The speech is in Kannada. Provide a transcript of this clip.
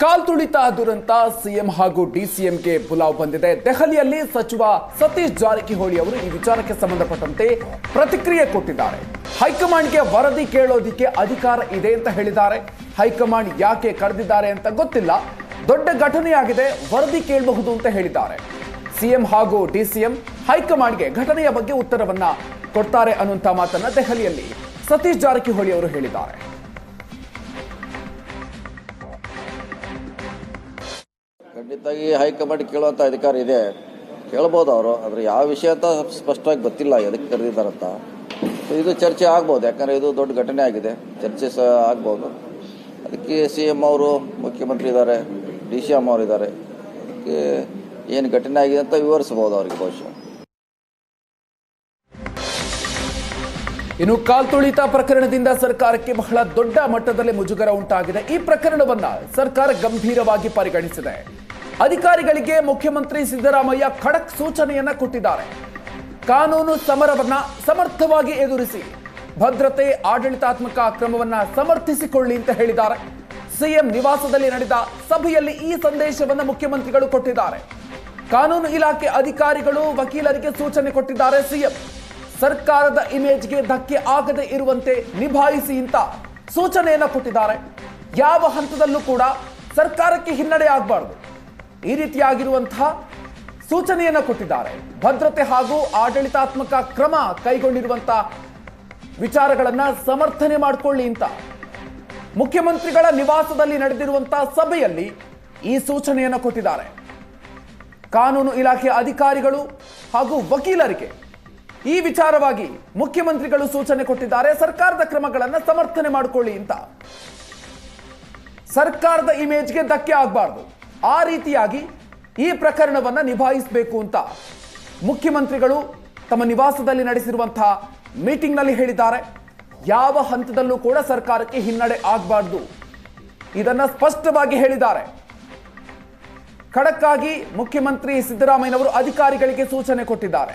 ಕಾಲ್ತುಳಿತ ದುರಂತ ಸಿಎಂ ಹಾಗೂ ಡಿಸಿಎಂಗೆ ಬುಲಾವ್ ಬಂದಿದೆ. ದೆಹಲಿಯಲ್ಲಿ ಸಚಿವ ಸತೀಶ್ ಜಾರಕಿಹೊಳಿ ಅವರು ಈ ವಿಚಾರಕ್ಕೆ ಸಂಬಂಧಪಟ್ಟಂತೆ ಪ್ರತಿಕ್ರಿಯೆ ಕೊಟ್ಟಿದ್ದಾರೆ. ಹೈಕಮಾಂಡ್ಗೆ ವರದಿ ಕೇಳೋದಿಕ್ಕೆ ಅಧಿಕಾರ ಇದೆ ಅಂತ ಹೇಳಿದ್ದಾರೆ. ಹೈಕಮಾಂಡ್ ಯಾಕೆ ಕರೆದಿದ್ದಾರೆ ಅಂತ ಗೊತ್ತಿಲ್ಲ. ದೊಡ್ಡ ಘಟನೆಯಾಗಿದೆ, ವರದಿ ಕೇಳಬಹುದು ಅಂತ ಹೇಳಿದ್ದಾರೆ. ಸಿಎಂ ಹಾಗೂ ಡಿಸಿಎಂ ಹೈಕಮಾಂಡ್ಗೆ ಘಟನೆಯ ಬಗ್ಗೆ ಉತ್ತರವನ್ನ ಕೊಡ್ತಾರೆ ಅನ್ನುವಂಥ ಮಾತನ್ನ ದೆಹಲಿಯಲ್ಲಿ ಸತೀಶ್ ಜಾರಕಿಹೊಳಿ ಅವರು ಹೇಳಿದ್ದಾರೆ. ಖಂಡಿತವಾಗಿ ಹೈಕಮಾಂಡ್ ಕೇಳುವಂಥ ಅಧಿಕಾರ ಇದೆ. ಕೇಳ್ಬೋದು ಅವರು, ಆದರೆ ಯಾವ ವಿಷಯ ಅಂತ ಸ್ಪಷ್ಟವಾಗಿ ಗೊತ್ತಿಲ್ಲ ಎದಕ್ಕೆ ಕರೆದಿದ್ದಾರಂತ. ಇದು ಚರ್ಚೆ ಆಗ್ಬೋದು, ಯಾಕಂದರೆ ಇದು ದೊಡ್ಡ ಘಟನೆ ಆಗಿದೆ. ಚರ್ಚೆ ಸಹ ಆಗ್ಬೋದು. ಅದಕ್ಕೆ ಸಿ ಎಂ ಅವರು, ಮುಖ್ಯಮಂತ್ರಿ ಇದ್ದಾರೆ, ಡಿ ಸಿ ಎಂ ಅವರು ಇದ್ದಾರೆ ಏನು ಘಟನೆ ಆಗಿದೆ ಅಂತ ವಿವರಿಸ್ಬೋದು ಅವರಿಗೆ ಬಹುಶಃ ಇನ್ನು ಕಾಲ್ತುಳಿತ ಪ್ರಕರಣದಿಂದ ಸರ್ಕಾರಕ್ಕೆ ಬಹಳ ದೊಡ್ಡ ಮಟ್ಟದಲ್ಲಿ ಮುಜುಗರ ಉಂಟಾಗಿದೆ. ಈ ಪ್ರಕರಣವನ್ನ ಸರ್ಕಾರ ಗಂಭೀರವಾಗಿ ಪರಿಗಣಿಸಿದೆ. ಅಧಿಕಾರಿಗಳಿಗೆ ಮುಖ್ಯಮಂತ್ರಿ ಸಿದ್ದರಾಮಯ್ಯ ಖಡಕ್ ಸೂಚನೆಯನ್ನ ಕೊಟ್ಟಿದ್ದಾರೆ. ಕಾನೂನು ಸಮರವನ್ನ ಸಮರ್ಥವಾಗಿ ಎದುರಿಸಿ, ಭದ್ರತೆ, ಆಡಳಿತಾತ್ಮಕ ಕ್ರಮವನ್ನ ಸಮರ್ಥಿಸಿಕೊಳ್ಳಿ ಅಂತ ಹೇಳಿದ್ದಾರೆ. ಸಿಎಂ ನಿವಾಸದಲ್ಲಿ ನಡೆದ ಸಭೆಯಲ್ಲಿ ಈ ಸಂದೇಶವನ್ನು ಮುಖ್ಯಮಂತ್ರಿಗಳು ಕೊಟ್ಟಿದ್ದಾರೆ. ಕಾನೂನು ಇಲಾಖೆ ಅಧಿಕಾರಿಗಳು, ವಕೀಲರಿಗೆ ಸೂಚನೆ ಕೊಟ್ಟಿದ್ದಾರೆ ಸಿಎಂ. ಸರ್ಕಾರದ ಇಮೇಜ್ಗೆ ಧಕ್ಕೆ ಆಗದೆ ಇರುವಂತೆ ನಿಭಾಯಿಸಿ ಅಂತ ಸೂಚನೆಯನ್ನು ಕೊಟ್ಟಿದ್ದಾರೆ. ಯಾವ ಹಂತದಲ್ಲೂ ಕೂಡ ಸರ್ಕಾರಕ್ಕೆ ಹಿನ್ನಡೆ ಆಗಬಾರ್ದು. ಈ ರೀತಿಯಾಗಿರುವಂತಹ ಸೂಚನೆಯನ್ನು ಕೊಟ್ಟಿದ್ದಾರೆ. ಭದ್ರತೆ ಹಾಗೂ ಆಡಳಿತಾತ್ಮಕ ಕ್ರಮ ಕೈಗೊಂಡಿರುವಂತಹ ವಿಚಾರಗಳನ್ನ ಸಮರ್ಥನೆ ಮಾಡಿಕೊಳ್ಳಿ ಅಂತ. ಮುಖ್ಯಮಂತ್ರಿಗಳ ನಿವಾಸದಲ್ಲಿ ನಡೆದಿರುವಂತಹ ಸಭೆಯಲ್ಲಿ ಈ ಸೂಚನೆಯನ್ನು ಕೊಟ್ಟಿದ್ದಾರೆ. ಕಾನೂನು ಇಲಾಖೆ ಅಧಿಕಾರಿಗಳು ಹಾಗೂ ವಕೀಲರಿಗೆ ಈ ವಿಚಾರವಾಗಿ ಮುಖ್ಯಮಂತ್ರಿಗಳು ಸೂಚನೆ ಕೊಟ್ಟಿದ್ದಾರೆ, ಸರ್ಕಾರದ ಕ್ರಮಗಳನ್ನು ಸಮರ್ಥನೆ ಮಾಡಿಕೊಳ್ಳಿ ಅಂತ. ಸರ್ಕಾರದ ಇಮೇಜ್ಗೆ ಧಕ್ಕೆ ಆಗಬಾರ್ದು. ಆ ರೀತಿಯಾಗಿ ಈ ಪ್ರಕರಣವನ್ನ ನಿಭಾಯಿಸಬೇಕು ಅಂತ ಮುಖ್ಯಮಂತ್ರಿಗಳು ತಮ್ಮ ನಿವಾಸದಲ್ಲಿ ನಡೆಸಿರುವಂತಹ ಮೀಟಿಂಗ್ನಲ್ಲಿ ಹೇಳಿದ್ದಾರೆ. ಯಾವ ಹಂತದಲ್ಲೂ ಕೂಡ ಸರ್ಕಾರಕ್ಕೆ ಹಿನ್ನಡೆ ಆಗಬಾರ್ದು. ಇದನ್ನು ಸ್ಪಷ್ಟವಾಗಿ ಹೇಳಿದ್ದಾರೆ. ಖಡಕ್ಕಾಗಿ ಮುಖ್ಯಮಂತ್ರಿ ಸಿದ್ದರಾಮಯ್ಯನವರು ಅಧಿಕಾರಿಗಳಿಗೆ ಸೂಚನೆ ಕೊಟ್ಟಿದ್ದಾರೆ.